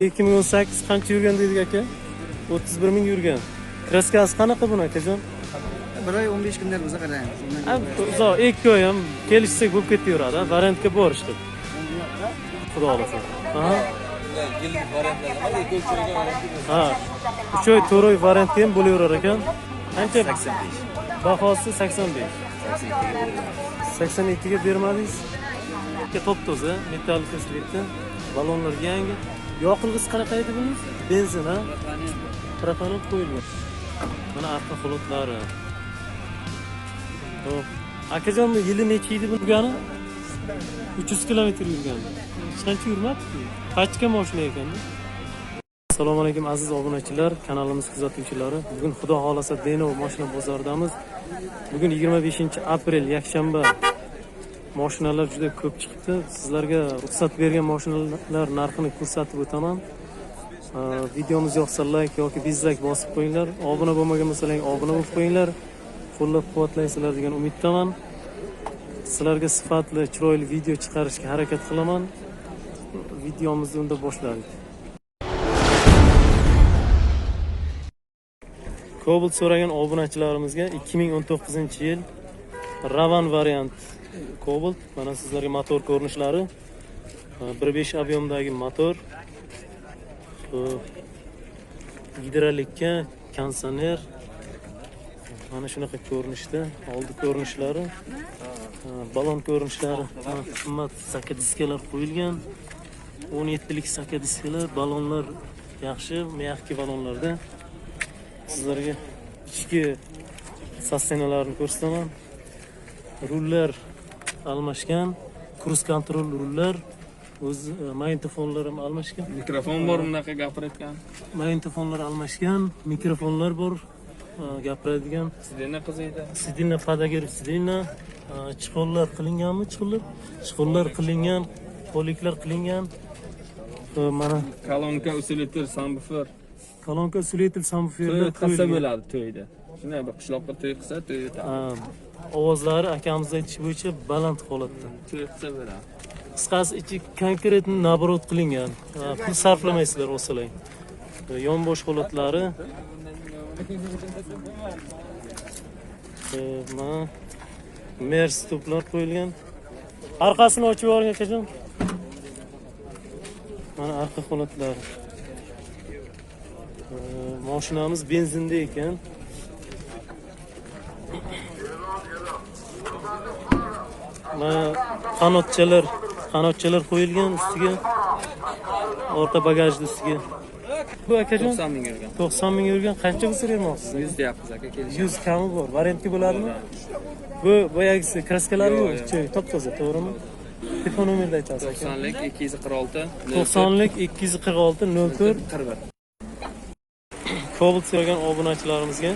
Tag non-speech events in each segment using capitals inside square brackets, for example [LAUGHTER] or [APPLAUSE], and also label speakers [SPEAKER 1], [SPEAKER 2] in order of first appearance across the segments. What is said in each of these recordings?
[SPEAKER 1] ikki ming o'n sakkiz qancha yurgan dedik aka? o'ttiz bir ming yurgan. Kraskasi qanaqa buni akajon?
[SPEAKER 2] Bir oy o'n besh kunlar bo'lsa
[SPEAKER 1] Ha, uzoq ikki oy ham kelishsak bo'lib ketaveradi variantga bor ishda xudo xohlasa. Ha uch oy to'rt oy variantga ham bo'laverar ekan. Qancha?
[SPEAKER 3] sakson besh.
[SPEAKER 1] Bahosi sakson besh. Sakson ikkiga bermadingiz? Top toza metall ko'slikda ballonlar yangi yoqilg'isi qanaqa edi buni benzin ha? Propanol qo'yilgan. Mana arqa hulutlari akajon bu yili necha edi yurgani? Uch yuz kilometr yurgan hech qancha yurmabdi. Pachka moshina ekan assalomu alaykum aziz obunachilar kanalimiz kuzatuvchilari. Bugun xudo xohlasa denov moshina bozoridamiz bugun 25 aprel yakshanba. Moshinalar juda ko'p chiqibdi sizlarga ruxsat bergan moshinalar narxini ko'rsatib o'taman. Aa, videomiz yoqsa layk yoki dizlayk bosib qo'yinglar. Obuna bo'lmagan bo'lsalaring obuna bo'lib qo'yinglar. Qo'llab quvvatlaysizlar degan umiddaman. Sizlarga sifatli chiroyli video chiqarishga harakat qilaman. Videomizni unda boshladik. Cobalt so'ragan obunachilarimizga 2019 yil Ravan variant Cobalt mana sizlarga motor ko'rinishlari 1.5 объемdagi motor Xo'p. gidrolikka konditsioner mana shunaqa ko'rinishda oldi ko'rinishlari Ha, balon ko'rinishlari Ha, qimmat saka diskalar qo'yilgan 17 lik saka diskalar balonlar yaxshi mягкий balonlarda sizlarga ichki sostenalarini ko'rsataman rullar almashgan kruz kontrol rullar o'z e, magnitofonlar ham almashgan
[SPEAKER 3] mikrofon bor bunaqa gapirayotgan
[SPEAKER 1] magnitofonlar almashgan mikrofonlar bor e, gapiradigan
[SPEAKER 3] sidena qiziydi
[SPEAKER 1] sidina podogir sidina e, chiqonlar qilinganmi chiqonlar chiqonlar qilingan poliklar qilingan E, mana
[SPEAKER 3] kolonka usilitr sambufer.
[SPEAKER 1] Kolonka
[SPEAKER 3] to'y
[SPEAKER 1] sambuferlar qo'yilgan
[SPEAKER 3] bo'ladi to'yda shunday bir qishloqqa to'y qilsa to'y o'tadi
[SPEAKER 1] ovozlari akamiz aytishi bo'yicha baland holatda.
[SPEAKER 3] To'y qilsa bo'ladi.
[SPEAKER 1] Qisqasi ichi konkretni наоборот qilingan. Pul sarflamaysizlar olsalang yonbosh holatlari. Mana mer stuplar qo'yilgan. Orqasini ochib yuboring akajon mana arqa holatlari. Moshinamiz benzinda ekan mana qanotchalar qanotchalar qo'yilgan ustiga orqa bagajni ustiga. Bu akajon
[SPEAKER 3] to'qson ming yurgan.
[SPEAKER 1] To'qson ming yurgan qancha bo'lsa bermoqchisiz
[SPEAKER 3] yuz deyapmiz aka kelishamiz
[SPEAKER 1] yuz kami bor. Variantga bo'ladimi? Bu boyagisi kraskalari
[SPEAKER 3] Yo'q,
[SPEAKER 1] top toza to'g'rimi? Telefon nomerni aytasiz
[SPEAKER 3] to'qsonlik ikki yuz qirq olti
[SPEAKER 1] to'qsonlik ikki yuz qirq olti nol to'rt
[SPEAKER 3] qirq bir.
[SPEAKER 1] Cobalt so'ragan obunachilarimizga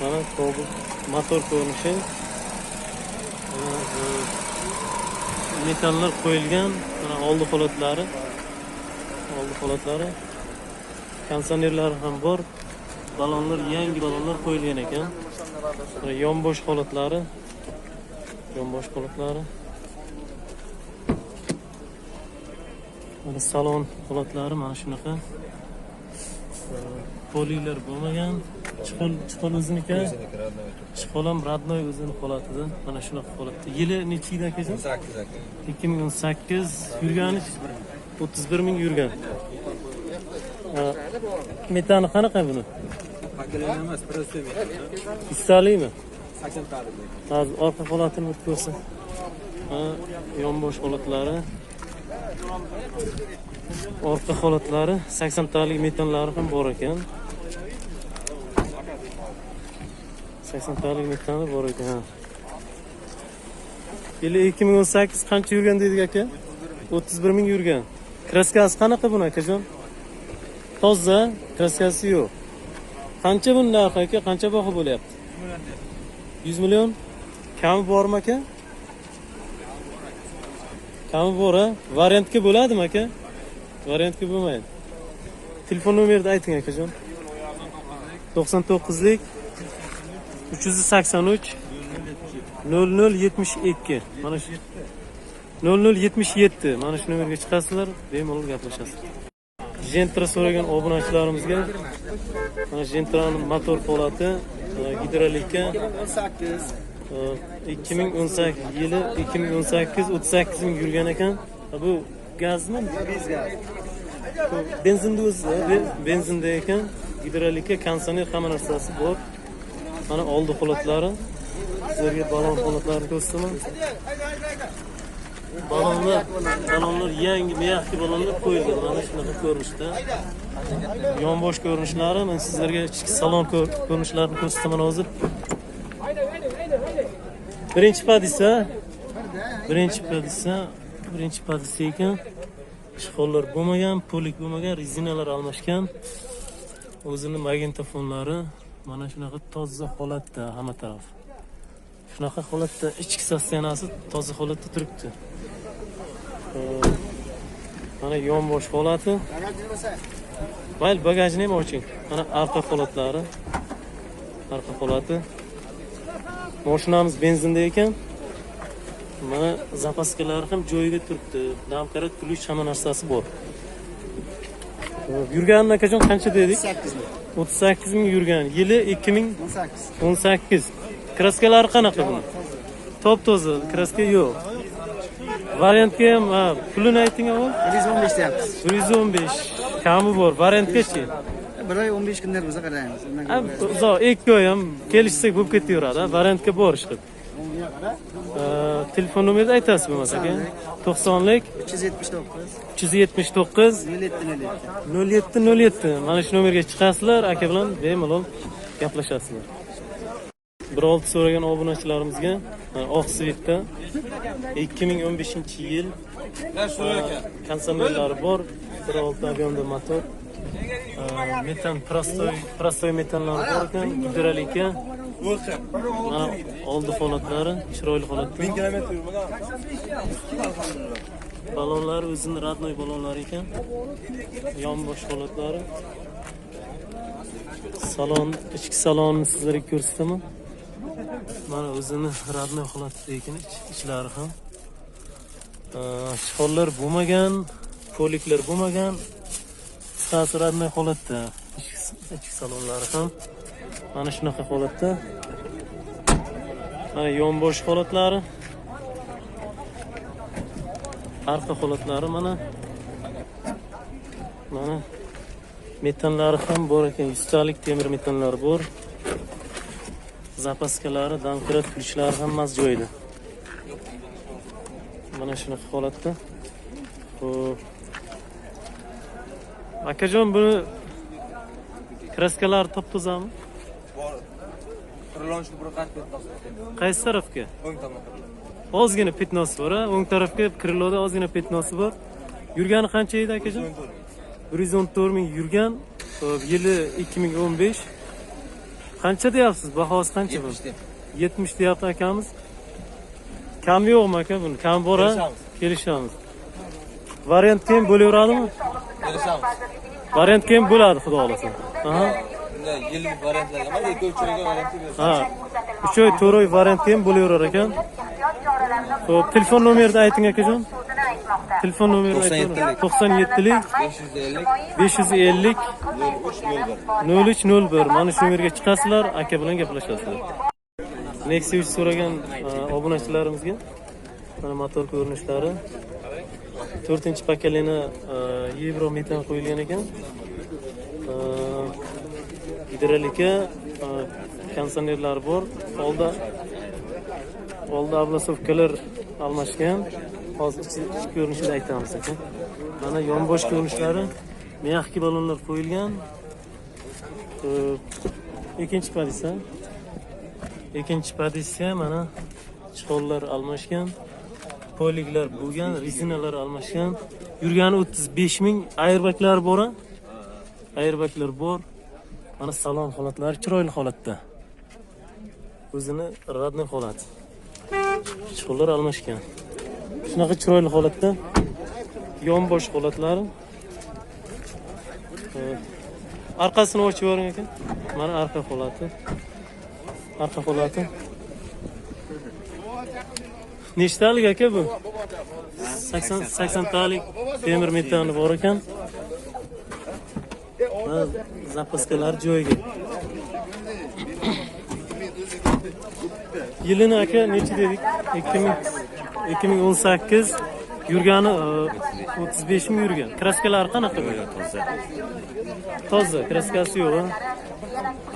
[SPEAKER 1] mana Cobalt motor ko'rinishi Mana, e, metallar qo'yilgan mana oldi holatlari oldi holatlari konditsionerlari ham bor. Balonlar yangi balonlar qo'yilgan ekan. Yonbosh holatlari. Yonbosh holatlari. Mana salon holatlari mana polilar bo'lmagan chiqol chiqol o'ziniki chiqol ham родной o'zini holatida mana shunaqa holatda yili necha yil akajon
[SPEAKER 3] sakkiz aka
[SPEAKER 1] ikki ming o'n sakkiz yurgani o'ttiz bir ming yurgan Ha, metani qanaqa buni
[SPEAKER 3] pakilin emas просто
[SPEAKER 1] istalikmi
[SPEAKER 3] sakson talik
[SPEAKER 1] hozir orqa holatini bir ko'rsa Ha, yonbosh holatlari Orqa holatlari saksontalik metallari ham bor ekan. Saksontalik metallari bor ekan ha. yili ikki ming o'n sakkiz qancha yurgan dedik aka? O'ttiz bir ming yurgan. Kraskasi qanaqa buni akajon? Toza kraskasi yo'q. Qancha buni narxi aka? Qancha baho bo'lyapti? Yuz million? Kami bormi aka? Kami bor a variantga bo'ladimi aka? Variantga bo'lmaydi. Telefon nomerni ayting akajon. To'qson to'qqizlik uch yuz sakson uch nol nol yetmish ikki. Mana shu nol nol yetmish yetti. Mana shu nomerga chiqasizlar bemalol gaplashasiz. Jentra so'ragan obunachilarimizga mana jentrani motor holati, e, gidrolika
[SPEAKER 2] 18.
[SPEAKER 1] e, 2018 yili ikki ming o'n sakkiz o'ttiz sakkiz ming
[SPEAKER 2] yurgan ekan.
[SPEAKER 1] Bu Benzinda o'zi, be- benzinda ekan. Gidrolika, konditsioner hamma narsasi bor. Mana oldi holatlari. Sizlarga balon holatlarini ko'rsataman. Balonlar, balonlar yangi, miyaqli balonlar qo'yilgan. Mana shunaqa ko'rinishda. Yonbosh ko'rinishlari, men sizlarga ichki salon ko'r- ko'rinishlarini ko'rsataman hozir. Birinchi podisa, birinchi podisa, birinchi pozitsiya ekan. Ishqollar bo'lmagan, polik bo'lmagan, rezinalar almashgan. O'zini magnitofonlari mana shunaqa toza holatda hamma taraf. Shunaqa holatda ichki sostenasi toza holatda turibdi. Mana yonbosh holati. Mayli bagajni ham oching. Mana arqa holatlari. Arqa holati. Mashinamiz benzinda ekan. мы zapaskalar ham joyida turibdi. Dam qarab plyus hamma narsasi bor yurganini akajon qancha dedik?
[SPEAKER 2] Sakkiz ming.
[SPEAKER 1] O'ttiz sakkiz ming yurgan. Yili ikki
[SPEAKER 2] ming o'n sakkiz.
[SPEAKER 1] Kraskalari qanaqa buni? Top toza kraska yo'q. Variantga ham pulini ayting avval.
[SPEAKER 2] Bir yuz
[SPEAKER 1] o'n kami bor. Variantgachi
[SPEAKER 2] bir oy o'n besh kundan bo'lsa qaraymiz
[SPEAKER 1] uzoq ikki oy ham kelishsak bo'lib ketaveradi variantga bor ishqilib Telefon nomerni aytasiz bo'lmasa aka? 90lik
[SPEAKER 2] 379
[SPEAKER 1] 379
[SPEAKER 2] 07 07.
[SPEAKER 1] 0707 mana shu nomerga chiqasizlar aka bilan bemalol gaplashasizlar bir olti so'ragan obunachilarimizga oq svetda 2015 yil konsomerlari bor bir olti объемda motor metan prostoy prostoy metanlari bor ekan gidrolika mana oldi holatlari chiroyli holatda balonlari o'zini родной balonlari ekan yonbosh holatlari salon ichki salonni sizlarga ko'rsataman mana o'zini родной holatida ekan ich- ichlari ham chiqollar bo'lmagan poliklar bo'lmagan qisqasi родной holatda ichki ichki salonlari ham Mana shunaqa holatda. Mana yonbosh holatlari. Arqa holatlari mana. Mana metanlari ham bor ekan. Yuztalik temir metanlari bor. Zapaskalari damkirat kulichlari hammasi joyida mana shunaqa holatda. Xo'p. akajon buni kraskalarni top tozami
[SPEAKER 3] Qurilishni bir qat
[SPEAKER 1] qaysi tarafga?
[SPEAKER 3] O'ng tomonga.
[SPEAKER 1] ozgina petnosi bor a o'ng tarafga kriloda ozgina petnosi bor. Yurgani qancha edi akajon? Bir yuz o'n to'rt ming yurgan. Yili ikki ming o'n besh. Qancha deyapsiz? Bahosi qancha bu yetmish deyapti akamiz. Kam yo'qmi aka buni? Kam bor a?
[SPEAKER 3] Kelishamiz.
[SPEAKER 1] kelishamiz. Variant keyin bo'laveradimi?
[SPEAKER 3] Kelishamiz.
[SPEAKER 1] variant keyin bo'ladi xudo xohlasa. Aha.
[SPEAKER 3] Bunday yillik variantlarga emas, ikki uch oyga variantga
[SPEAKER 1] ha uch oy to'rt oy variant keyin bo'laverar ekan. Ho'p telefon nomerni ayting akajon. Telefon
[SPEAKER 3] 97
[SPEAKER 1] to'qson yettilik
[SPEAKER 3] 550
[SPEAKER 1] besh yuz ellik.
[SPEAKER 3] 0301.
[SPEAKER 1] nol uch nol bir. Mana shu nomerga chiqasizlar aka bilan gaplashasizlar. Nexia uch so'ragan e, obunachilarimizga mana motor ko'rinishlari. To'rtinchi pokoleniya yevro metan qo'yilgan ekan. E, Direlike konsonerlar bor. Olda olda ablasovkalar almashgan. Hozir ichki ko'rinishida aytamiz ekan. Mana yonbosh ko'rinishlari mexki balonlar qo'yilgan. E, ikkinchi padisa. Ikkinchi padisa mana chiqonlar almashgan. Poliklar bo'lgan, rezinalar almashgan. Yurgani 35 ming ayirbaklar bor. Ayirbaklar bor. Mana salon holatlari chiroyli holatda. O'zini родной holat. Chiqollar almashgan. Shunaqa chiroyli holatda yonbosh holatlari E, orqasini ochib yuboring aka mana arqa holati. Arqa holati. Nechtalik aka bu? Sakson saksontalik temir metani bor ekan zapaskalar joyiga yilini [COUGHS] aka necha dedik ikki ming ikki ming o'n sakkiz yurgani o'ttiz beshmi yurgan. Kraskalari qanaqa
[SPEAKER 4] toza.
[SPEAKER 1] Toza kraskasi yo'q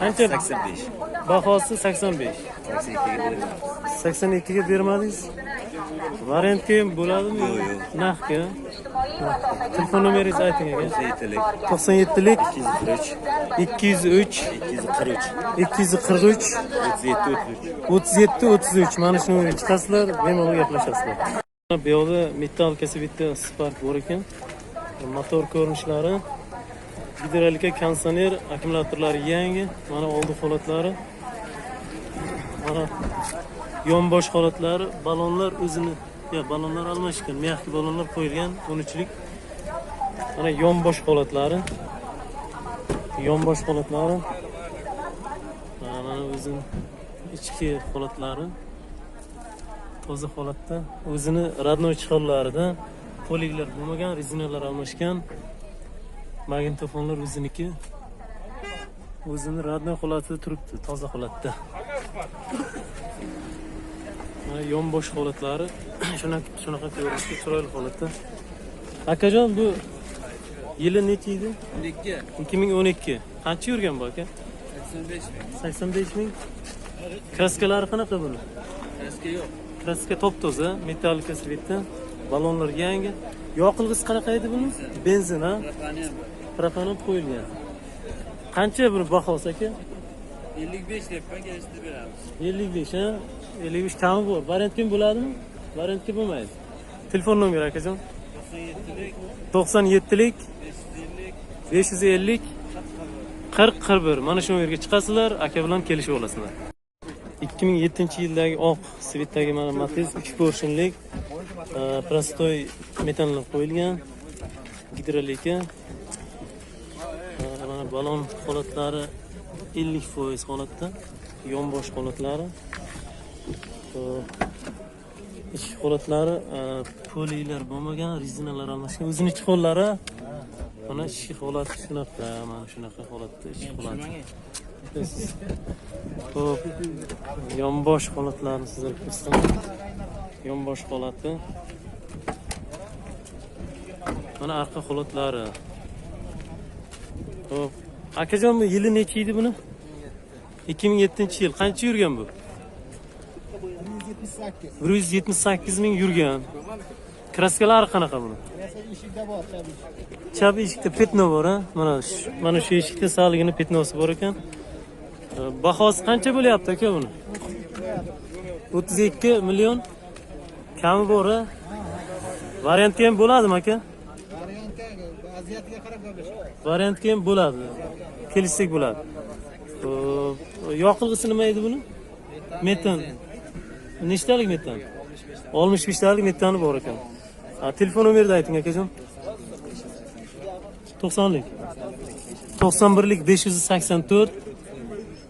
[SPEAKER 1] qancha?
[SPEAKER 4] Sakson besh.
[SPEAKER 1] Bahosi sakson besh. Sakson ikkiga bermadingiz? Variantga ham bo'ladimi?
[SPEAKER 4] Yo'q, yo'q.
[SPEAKER 1] naqdga Telefon
[SPEAKER 4] numeri
[SPEAKER 1] zaten ya. 97'lik. 97'lik.
[SPEAKER 4] 203. 203. 243. 243.
[SPEAKER 1] 37 33. 37 33. Mana numara chiqasizlar, bemalol gaplashasizlar. Bu yoqda metall kasa bitta Spark bor ekan. Motor ko'rinishlari gidrolika konsoner akkumulyatorlari yangi. Mana oldi holatlari. Mana yon bosh holatlari, balonlar o'zini yo ballonlar almashgan mягкий ballonlar qo'yilgan 13lik mana yonbosh holatlari. Yonbosh holatlari. Mana o'zini ichki holatlari. Toza holatda. O'zini родной chiqarlarida. Poliklar bo'lmagan rezinalar almashgan. Magnitofonlar o'ziniki. O'zini родной holatida turibdi toza holatda. Yonbosh holatlari. [CLEARS THROAT] Shunaqa shunaqa ko'rinishda chiroyli holatda. Akajon bu yili necha edi?
[SPEAKER 3] Ikki.
[SPEAKER 1] ikki ming o'n ikki. Qancha yurgan bu aka?
[SPEAKER 3] Sakson besh ming.
[SPEAKER 1] Sakson besh ming? Kraskalari qanaqa buni?
[SPEAKER 3] Eski yo'q.
[SPEAKER 1] Kraska top toza metallika svetda ballonlar yangi. Yoqilg'isi qanaqa edi buni? Benzin
[SPEAKER 3] ham.
[SPEAKER 1] Propan ham qo'yilgan. Qancha buni bahosi aka
[SPEAKER 3] ellik besh deyapman kelishtirib beramiz.
[SPEAKER 1] ellik besh ha? ellik besh kami bor variantga bo'ladimi? Variantga bo'lmaydi. Telefon nomeri akajon?
[SPEAKER 3] to'qson yettilik
[SPEAKER 1] to'qson yettilik
[SPEAKER 3] besh yuz ellik.
[SPEAKER 1] besh yuz ellik qirq qirq bir. Mana shu yerga chiqasizlar aka bilan kelishib olasizlar. ikki ming yettinchi yildagi oq svetdagi mana matiz uch porshinlik e, prostoy metanlar qo'yilgan gidrolika E, mana balon holatlari ellik foiz holatda. Yonbosh holatlari. Ichki holatlari e, polilar bo'lmagan rezinalar almashgan o'zini ichki hollari. Mana ichki holati shunaqa mana shunaqa holatda ichki holati Xo'p, yonbosh holatlarini sizlarga ko'rsataman. Yonbosh holati. Mana orqa holatlari. Xo'p, akajon bu yili necha edi buni? 2007-yil. Qancha yurgan bu? 178 ming yurgan. Kraskalari qanaqa buni? Chap eshikda petno bor ha. Mana mana shu eshikda saligini petnosi bor ekan. E, Bahosi qancha bo'lyapti aka buni? 32 million kami bor ha. Variantga ham bo'ladimi aka? Variantga ham bo'ladi. Kelishsak bo'ladi. Xo'p, yoqilg'isi nima edi buni? Metan. Nechtalik metan? 65 beshtalik metani bor ekan. Telefon nomerini ayting akajon. 90lik. 91lik 584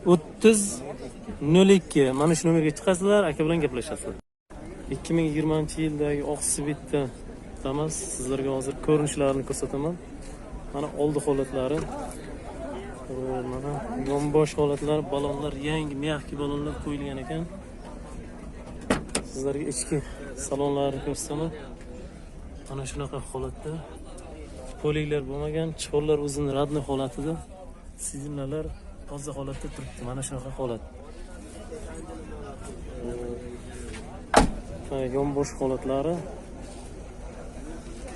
[SPEAKER 1] o'ttiz nol ikki mana shu nomerga chiqasizlar aka bilan gaplashasizlar ikki ming yigirmanchi yildagi oq svetda damas sizlarga hozir ko'rinishlarini ko'rsataman mana oldi holatlari Ee, mana yonbosh holatlar ballonlar yangi мягкий ballonlar qo'yilgan ekan sizlarga ichki salonlarini ko'rsataman mana shunaqa holatda poliglar bo'lmagan chiqollar o'zini родной holatida signallar toza holatda turibdi mana shunaqa holat Mana yonbosh holatlari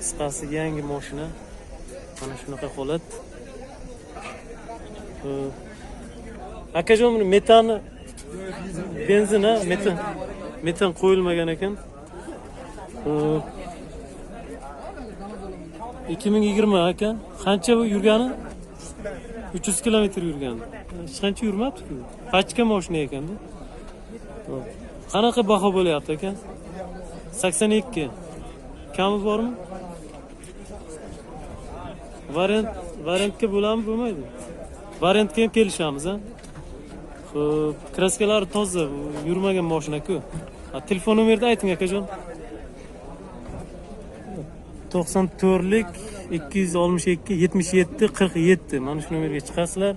[SPEAKER 1] qisqasi yangi moshina. Mana shunaqa holat. Akajon buni metani benzin metan metan qo'yilmagan ekan. Ikki ming yigirma aka qancha bu yurgani? 300 kilometr yurgan. Hech qancha yurmabdiku. Pachka mashina ekan Qanaqa baho bo'lyapti aka? 82. Kami bormi? Variant variantga bo'ladimi, bo'lmaydi? Variantga ham kelishamiz, ha? Xo'p, kraskalari toza, yurmagan mashina-ku. Telefon nomerini ayting akajon. 94lik ikki yuz oltmish ikki yetmish yetti qirq yetti mana shu nomerga chiqasizlar